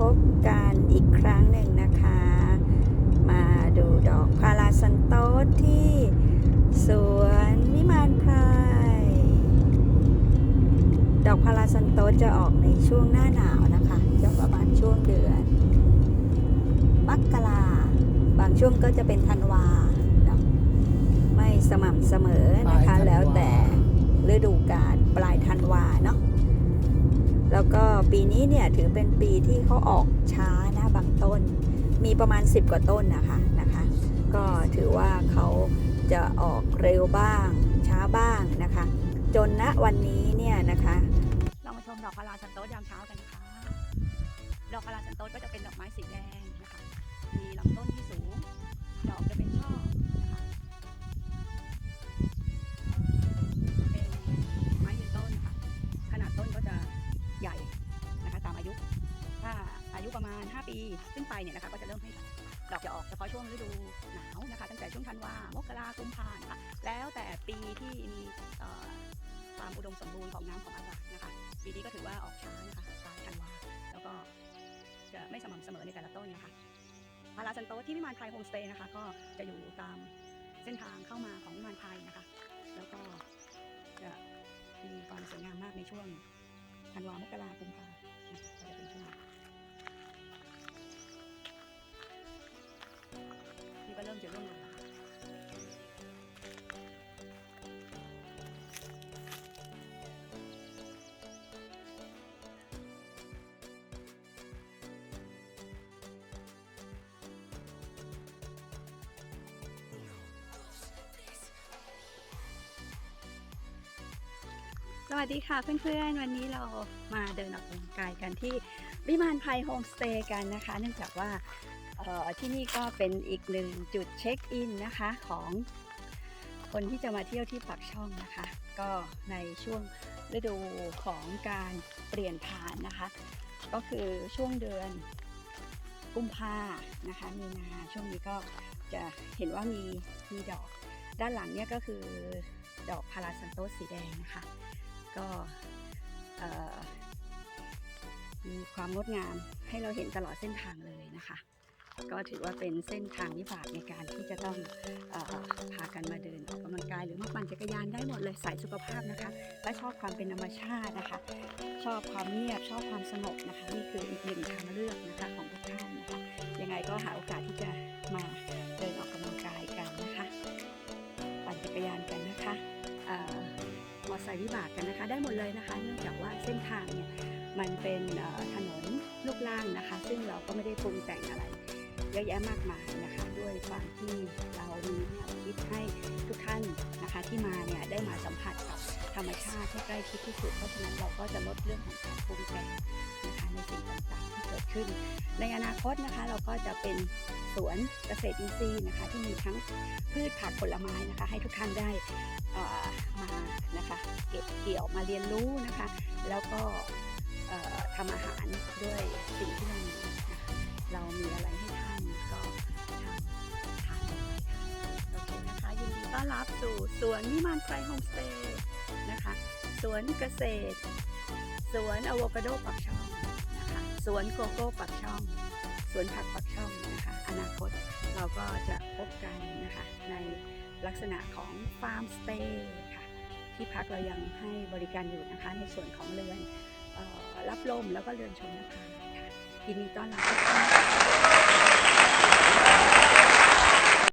พบกันอีกครั้งหนึ่งนะคะ มาดูดอกพาราซันโตสที่สวนวิมานไพรดอกพาราซันโตสจะออกในช่วงหน้าหนาวนะคะจะประมาณช่วงเดือนมกราบางช่วงก็จะเป็นธันวาเนาะไม่สม่ำเสมอนะคะปลายธันวาแล้วแต่ฤดูกาลปลายธันวาเนาะ แล้วก็ปีนี้เนี่ยถือเป็นปีที่เขาออกช้านะบางต้น มีประมาณ 10 กว่าต้นนะคะนะคะ ก็ถือว่าเขาจะออกเร็วบ้าง ช้าบ้างนะคะ จนณวันนี้เนี่ยนะคะเรามาชมดอกพาราซันโตยามเช้ากันนะคะ ดอกพาราซันโตก็จะเป็นดอกไม้สีแดงนะคะ มีลำต้นที่สูง อายุประมาณ 5 ปี ขึ้นไปเนี่ยนะคะก็จะเริ่มให้ดอกจะออกเฉพาะช่วงฤดูหนาวนะคะ ตั้งแต่ช่วงธันวามกรากุมภานะคะแล้วแต่ปีที่มีความอุดมสมบูรณ์ของน้ำของอากาศนะคะ ปีนี้ก็ถือว่าออกช้านะคะปลายธันวาแล้วก็จะไม่สม่ำเสมอในแต่ละต้นนะคะพาราซันโตที่วิมานไพรโฮมสเตย์นะคะ ก็จะอยู่ตามเส้นทางเข้ามาของวิมานไพรนะคะ แล้วก็จะมีความสวยงามมากในช่วงธันวามกรากุมภานะคะจะเป็นช่วง ริ่มจะร่วงล้วค่ะสวัสดีค่ะเพื่อนๆ วันนี้เรามาเดินออกกำลังกายกันที่วิมานไพโฮมสเตย์กันนะคะ เนื่องจากว่า ที่นี่ก็เป็นอีกหนึ่งจุดเช็คอินนะคะของคนที่จะมาเที่ยวที่ปักช่องนะคะ ก็ในช่วงฤดูของการเปลี่ยนผ่านนะคะ ก็คือช่วงเดือนกุมภานะคะ มีนาช่วงนี้ก็จะเห็นว่ามีมีดอก ด้านหลังเนี่ยก็คือดอกพาราซันโตสสีแดงนะคะ ก็มีความงดงามให้เราเห็นตลอดเส้นทางเลยนะคะ ก็ถือว่าเป็นเส้นทางวิบากในการที่จะต้องออพากันมาเดินออกกำลังกาย หรือมาปั่นจักรยานได้หมดเลยสายสุขภาพนะคะ และชอบความเป็นธรรมชาตินะคะ ชอบความเงียบชอบความสงบนะคะนี่คืออีกหนึ่งทางเลือกนะคะของทุกท่านนะคะยังไงก็หาโอกาสที่จะมาเดินออกกำลังกายกันนะคะปั่นจักรยานกันนะคะอ่อมอไซค์วิบากกันนะคะ ได้หมดเลยนะคะ เนื่องจากว่าเส้นทางเนี่ยมันเป็นถนนลูกล่างนะคะ ซึ่งเราก็ไม่ได้ปรุงแต่งอะไร เยอะแยะมากมายนะคะ ด้วยความที่เรามีแนวคิดให้ทุกท่านนะคะที่มาเนี่ยได้มาสัมผัสกับธรรมชาติที่ใกล้ชิดที่สุดเพราะฉะนั้นเราก็จะลดเรื่องของการปรุงแต่งนะคะในสิ่งต่างๆที่เกิดขึ้น ในอนาคตนะคะเราก็จะเป็นสวนเกษตรอินทรีย์นะคะที่มีทั้งพืชผักผลไม้นะคะ ให้ทุกท่านได้อ่อมานะคะ เก็บเกี่ยวมาเรียนรู้นะคะ อนรับสู่สวนนิมานไพรโฮมสเตย์นะคะ สวนเกษตร สวนอะโวคาโดปักช่องนะคะ สวนโกโก้ปักช่อง สวนผักปักช่องนะคะ อนาคตเราก็จะพบกันนะคะ ในลักษณะของฟาร์มสเตย์ค่ะ ที่พักเรายังให้บริการอยู่นะคะ ในส่วนของเรือนออรับลมแล้วก็เรือนชมนภาค่ะยินดีต้อนรับ